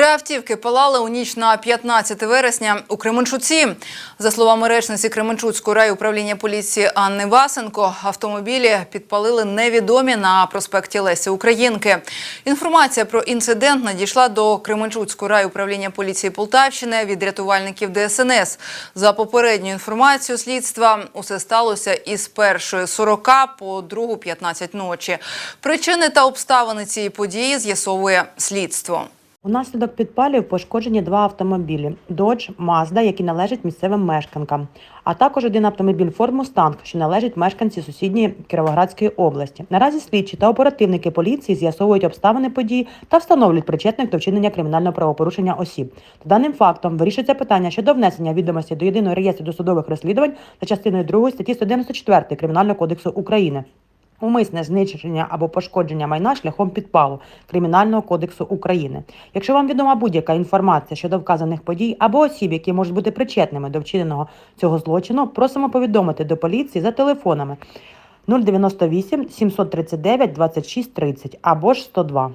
Три автівки палали у ніч на 15 вересня у Кременчуці. За словами речниці Кременчуцького райуправління поліції Анни Васенко, автомобілі підпалили невідомі на проспекті Лесі Українки. Інформація про інцидент надійшла до Кременчуцького райуправління поліції Полтавщини від рятувальників ДСНС. За попередньою інформацією слідства, усе сталося із першої 40 по другу 15 ночі. Причини та обставини цієї події з'ясовує слідство. Унаслідок підпалів пошкоджені два автомобілі Dodge, Mazda, які належать місцевим мешканкам, а також один автомобіль Ford Mustang, що належить мешканці сусідньої Кіровоградської області. Наразі слідчі та оперативники поліції з'ясовують обставини події та встановлюють причетних до вчинення кримінального правопорушення осіб. За даним фактом вирішується питання щодо внесення відомостей до єдиного реєстру досудових розслідувань за частиною 2 статті 194 Кримінального кодексу України. Умисне знищення або пошкодження майна шляхом підпалу Кримінального кодексу України. Якщо вам відома будь-яка інформація щодо вказаних подій або осіб, які можуть бути причетними до вчиненого цього злочину, просимо повідомити до поліції за телефонами 098 739 26 30 або ж 102.